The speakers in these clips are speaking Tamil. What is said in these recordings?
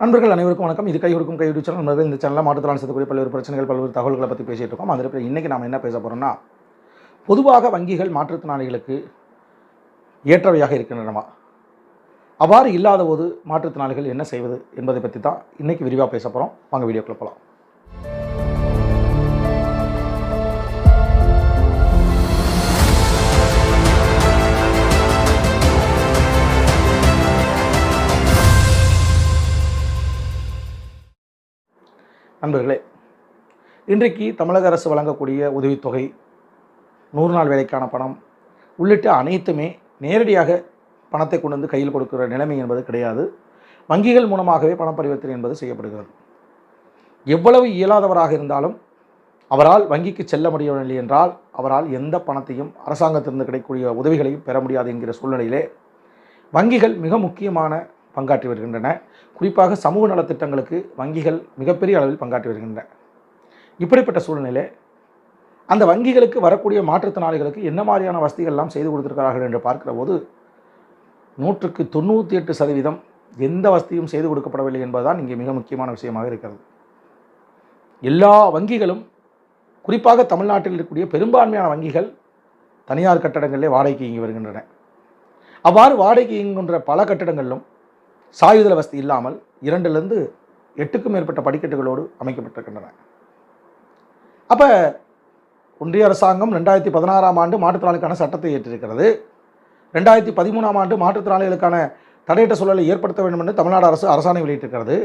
நண்பர்கள் அனைவருக்கும் வணக்கம். இது கை கொடுக்கும் கை சேனல். நண்பர்கள் இந்த சேனலில் மாற்றுத்திறன் செய்யக்கூடிய பல்வேறு பிரச்சனைகள் பல்வேறு தகவல்களை பற்றி பேசிகிட்டு இருக்கோம். அதில் இன்றைக்கி நாம் என்ன பேச போகிறோம்னா பொதுவாக வங்கிகள் மாற்றுத்திறனாளிகளுக்கு ஏற்றவையாக இருக்கின்றனவா? அவ்வாறு இல்லாத போது மாற்றுத்திறனாளிகள் என்ன செய்வது என்பதை பற்றி தான் இன்றைக்கி விரிவாக பேச போகிறோம் வாங்க வீடியோக்குள்ளே போகலாம் நண்பர்களே இன்றைக்கு தமிழக அரசு வழங்கக்கூடிய உதவித்தொகை நூறு நாள் வேலைக்கான பணம் உள்ளிட்ட அனைத்துமே நேரடியாக பணத்தை கொண்டு வந்து கையில் கொடுக்கிற நிலைமை என்பது கிடையாது. வங்கிகள் மூலமாகவே பண பரிவர்த்தனை என்பது செய்யப்படுகிறது. எவ்வளவு இயலாதவராக இருந்தாலும் அவரால் வங்கிக்கு செல்ல முடியவில்லை என்றால் அவரால் எந்த பணத்தையும் அரசாங்கத்திலிருந்து கிடைக்கக்கூடிய உதவிகளையும் பெற முடியாது என்கிற சூழ்நிலையிலே வங்கிகள் மிக முக்கியமான பங்காற்றி வருகின்றன. குறிப்பாக சமூக நலத்திட்டங்களுக்கு வங்கிகள் மிகப்பெரிய அளவில் பங்காற்றி வருகின்றன. இப்படிப்பட்ட சூழ்நிலை அந்த வங்கிகளுக்கு வரக்கூடிய மாற்றுத்திறனாளிகளுக்கு என்ன மாதிரியான வசதிகள்லாம் செய்து கொடுத்துருக்கிறார்கள் என்று பார்க்கிற போது நூற்றுக்கு தொண்ணூற்றி எட்டு சதவீதம் எந்த வசதியும் செய்து கொடுக்கப்படவில்லை என்பதுதான் இங்கே மிக முக்கியமான விஷயமாக இருக்கிறது. எல்லா வங்கிகளும் குறிப்பாக தமிழ்நாட்டில் இருக்கக்கூடிய பெரும்பான்மையான வங்கிகள் தனியார் கட்டடங்களிலே வாடகைக்கு இயங்கி வருகின்றன. அவ்வாறு வாடகைக்கு இயங்குகின்ற பல கட்டிடங்களிலும் சாயுதள வசதி இல்லாமல் இரண்டிலிருந்து எட்டுக்கும் மேற்பட்ட படிக்கட்டுகளோடு அமைக்கப்பட்டிருக்கின்றன. அப்போ ஒன்றிய அரசாங்கம் ரெண்டாயிரத்தி பதினாறாம் ஆண்டு மாற்றுத்திறனாளிக்கான சட்டத்தை ஏற்றிருக்கிறது. ரெண்டாயிரத்தி பதிமூணாம் ஆண்டு மாற்றுத்திறனாளிகளுக்கான தடையற்ற சூழலை ஏற்படுத்த வேண்டும் என்று தமிழ்நாடு அரசு அரசாணை வெளியிட்டிருக்கிறது.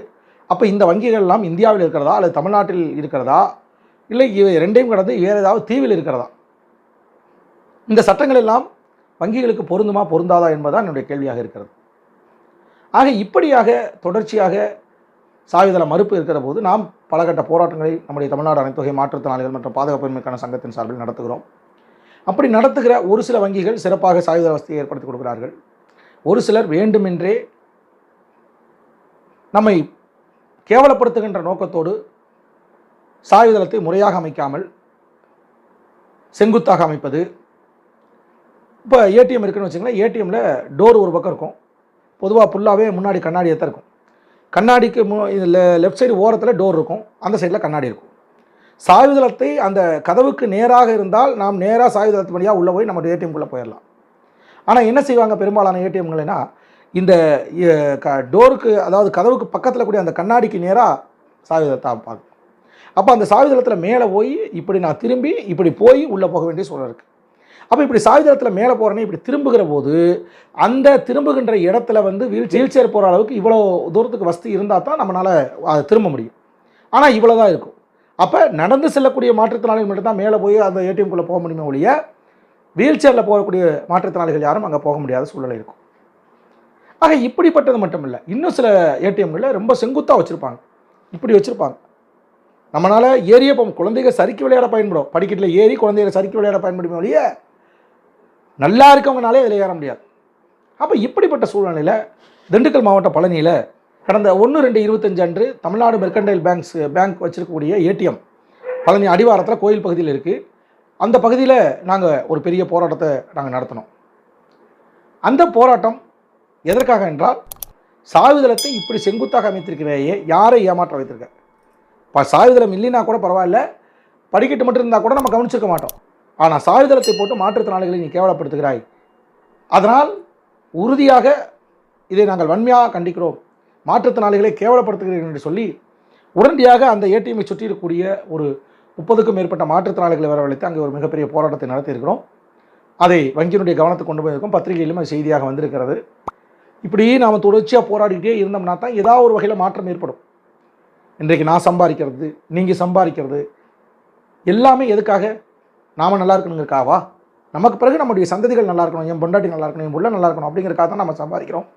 அப்போ இந்த வங்கிகள் எல்லாம் இந்தியாவில் இருக்கிறதா அல்லது தமிழ்நாட்டில் இருக்கிறதா? இல்லை இவை ரெண்டையும் கடந்து வேறு ஏதாவது தீவில் இருக்கிறதா? இந்த சட்டங்கள் எல்லாம் வங்கிகளுக்கு பொருந்துமா பொருந்தாதா என்பதுதான் என்னுடைய கேள்வியாக இருக்கிறது. ஆக இப்படியாக தொடர்ச்சியாக சாயுதள மறுப்பு இருக்கிற போது நாம் பலகட்ட போராட்டங்களை நம்முடைய தமிழ்நாடு அனைத்துகை மாற்றுத்திறனாளிகள் மற்றும் பாதுகாப்பின்மைக்கான சங்கத்தின் சார்பில் நடத்துகிறோம். அப்படி நடத்துகிற ஒரு சில வங்கிகள் சிறப்பாக சாயுதள வசதியை ஏற்படுத்தி கொடுக்கிறார்கள். ஒரு சிலர் வேண்டுமென்றே நம்மை கேவலப்படுத்துகின்ற நோக்கத்தோடு சாயுதளத்தை முறையாக அமைக்காமல் செங்குத்தாக அமைப்பது. இப்போ ஏடிஎம் இருக்குன்னு வச்சுங்களேன் ஏடிஎம்மில் டோர் ஒரு பக்கம் இருக்கும். பொதுவாக ஃபுல்லாகவே முன்னாடி கண்ணாடியாக தான் இருக்கும். கண்ணாடிக்கு மு இதில் லெஃப்ட் சைடு ஓரத்தில் டோர் இருக்கும். அந்த சைடில் கண்ணாடி இருக்கும். சாயுதளத்தை அந்த கதவுக்கு நேராக இருந்தால் நாம் நேராக சாயுதளத்து வழியாக உள்ளே போய் நம்ம ஏடிஎம்குள்ளே போயிடலாம். ஆனால் என்ன செய்வாங்க பெரும்பாலான ஏடிஎம்கள்னா இந்த க டோருக்கு அதாவது கதவுக்கு பக்கத்தில் கூடிய அந்த கண்ணாடிக்கு நேராக சாயுதளத்தை பார்க்கும் அப்போ அந்த சாயுதளத்தில் மேலே போய் இப்படி நான் திரும்பி இப்படி போய் உள்ளே போக வேண்டிய சூழல் இருக்குது அப்போ இப்படி சாயுதளத்தில் மேலே போகிறனே இப்படி திரும்புகிற போது அந்த திரும்புகின்ற இடத்துல வந்து வீல் வீல் சேர் போகிற அளவுக்கு இவ்வளோ தூரத்துக்கு வசதி இருந்தால் தான் நம்மளால் அதை திரும்ப முடியும். ஆனால் இவ்வளோ தான் இருக்கும். அப்போ நடந்து செல்லக்கூடிய மாற்றுத்திறனாளிகள் மட்டும்தான் மேலே போய் அந்த ஏடிஎம்குள்ளே போக முடியுமே ஒழிய வீல் சேரில் போகக்கூடிய மாற்றுத்திறனாளிகள் யாரும் அங்கே போக முடியாத சூழ்நிலை இருக்கும். ஆக இப்படிப்பட்டது மட்டும் இல்லை இன்னும் சில ஏடிஎம்களில் ரொம்ப செங்குத்தாக வச்சுருப்பாங்க. இப்படி வச்சுருப்பாங்க. நம்மளால் ஏறிய இப்போ குழந்தைகள் சறுக்கி விளையாட பயன்படும். படிக்கட்டில் ஏறி குழந்தைகளை சறுக்கி விளையாட பயன்படுமே ஒழிய நல்லா இருக்கவங்கனாலே இதில் ஏற முடியாது. அப்போ இப்படிப்பட்ட சூழ்நிலையில் திண்டுக்கல் மாவட்ட பழனியில் கடந்த ஒன்று ரெண்டு இருபத்தஞ்சு அன்று தமிழ்நாடு மெர்கண்டைல் பேங்க்ஸ் பேங்க் வச்சிருக்கக்கூடிய ஏடிஎம் பழனி அடிவாரத்தில் கோயில் பகுதியில் இருக்குது அந்த பகுதியில் நாங்கள் ஒரு பெரிய போராட்டத்தை நாங்கள் நடத்தினோம். அந்த போராட்டம் எதற்காக என்றால் சாயுதளத்தை இப்படி செங்குத்தாக அமைத்திருக்கிறேயே யாரை ஏமாற்ற வைத்திருக்க? இப்போ சாயுதளம் இல்லைன்னா கூட பரவாயில்ல படிக்கட்டு மட்டும் இருந்தால் கூட நம்ம கவனிச்சிருக்க மாட்டோம். ஆனால் சாயுதளத்தை போட்டு மாற்றுத்திறனாளிகளை நீ கேவலப்படுத்துகிறாய். அதனால் உறுதியாக இதை நாங்கள் வன்மையாக கண்டிக்கிறோம். மாற்றுத்திறனாளிகளை கேவலப்படுத்துகிறீர்கள் என்று சொல்லி உடனடியாக அந்த ஏடிஎம்மை சுற்றி இருக்கக்கூடிய ஒரு முப்பதுக்கும் மேற்பட்ட மாற்றுத்திறனாளிகளை வரவழைத்து அங்கே ஒரு மிகப்பெரிய போராட்டத்தை நடத்தியிருக்கிறோம். அதை வங்கியினுடைய கவனத்துக்கு கொண்டு போயிருக்கோம். பத்திரிகையிலும் அது செய்தியாக வந்திருக்கிறது. இப்படி நாம் தொடர்ச்சியாக போராடிக்கிட்டே இருந்தோம்னா தான் ஏதாவது ஒரு வகையில் மாற்றம் ஏற்படும். இன்றைக்கு நான் சம்பாதிக்கிறது நீங்கள் சம்பாதிக்கிறது எல்லாமே எதுக்காக? நாம் நல்லா இருக்கணுங்கிறக்காவா? நமக்கு பிறகு நம்முடைய சந்ததிகள் நல்லா இருக்கணும் என் பொண்டாட்டி நல்லா இருக்கணும் என் உள்ள நல்லா இருக்கணும் அப்படிங்கிறக்காக தான் நம்ம சம்பாதிக்கிறோம்.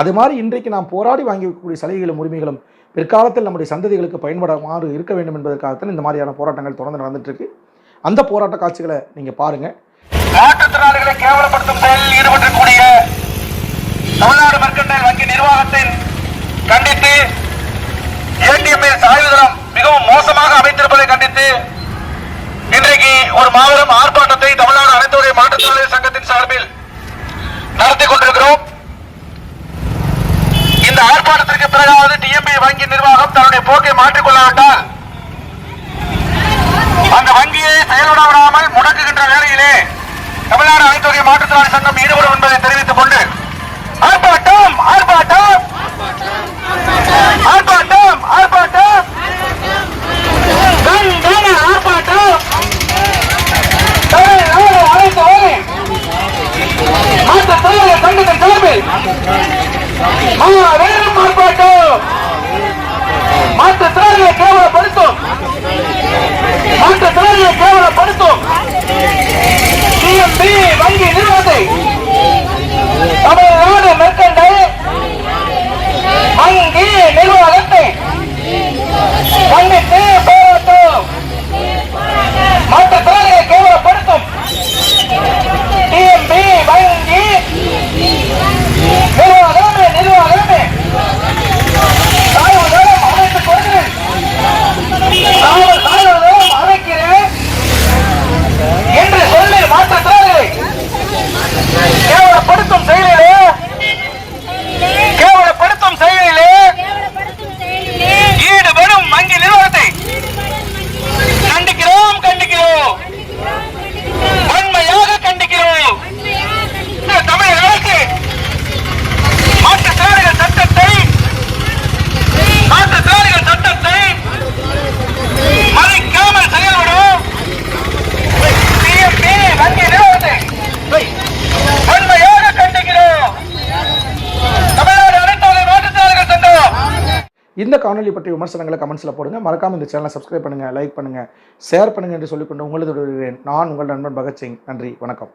அது மாதிரி இன்றைக்கு நாம் போராடி வாங்கி வைக்கக்கூடிய சலுகைகளும் உரிமைகளும் பிற்காலத்தில் நம்முடைய சந்ததிகளுக்கு பயன்படுமாறு இருக்க வேண்டும் என்பதற்காகத்தான் இந்த மாதிரியான போராட்டங்கள் தொடர்ந்து நடந்துட்டுருக்கு. அந்த போராட்ட காட்சிகளை நீங்கள் பாருங்கள் மாற்றுத்திறனாளிகளை கேவலப்படுத்தும் செயலில் ஈடுபட்டிருக்கக்கூடிய தமிழ்நாடு மெர்கண்டைல் வங்கி நிர்வாகத்தின் கண்டித்து ஏடிஎம்மில் சாயுதளம் மிகவும் மோசமாக அமைத்திருப்பதை கண்டித்து ஒரு மாபெரும் ஆர்ப்பாட்டத்தை தமிழ்நாடு அனைத்துடைய மாற்றுத்திறனாளி சங்கத்தின் சார்பில் நடத்தி கொண்டிருக்கிறோம். இந்த ஆர்ப்பாட்டத்திற்கு பிறகாவது டிஎம்பி வங்கி நிர்வாகம் தன்னுடைய போக்கை மாற்றிக்கொள்ளாவிட்டால் அந்த வங்கியை செயல்பட விடாமல் முடக்குகின்ற வேலையிலே தமிழ்நாடு அனைத்துடைய மாற்றுத்திறனாளி சங்கம் ஈடுபடும் என்பதை தெரிவித்து வங்கி நிறுவனத்தை நமது நாடு மேற்கொண்டு வங்கி நிர்வாகத்தை கண்டித்து இந்த காணொலி பற்றிய விமர்சனங்களை கமெண்ட்ஸில் போடுங்க. மறக்காமல் இந்த சேனலை சப்ஸ்கிரைப் பண்ணுங்கள் லைக் பண்ணுங்கள் ஷேர் பண்ணுங்கள் என்று சொல்லிக்கொண்டு உங்களது நான் உங்கள் நண்பன் பகத்சிங். நன்றி வணக்கம்.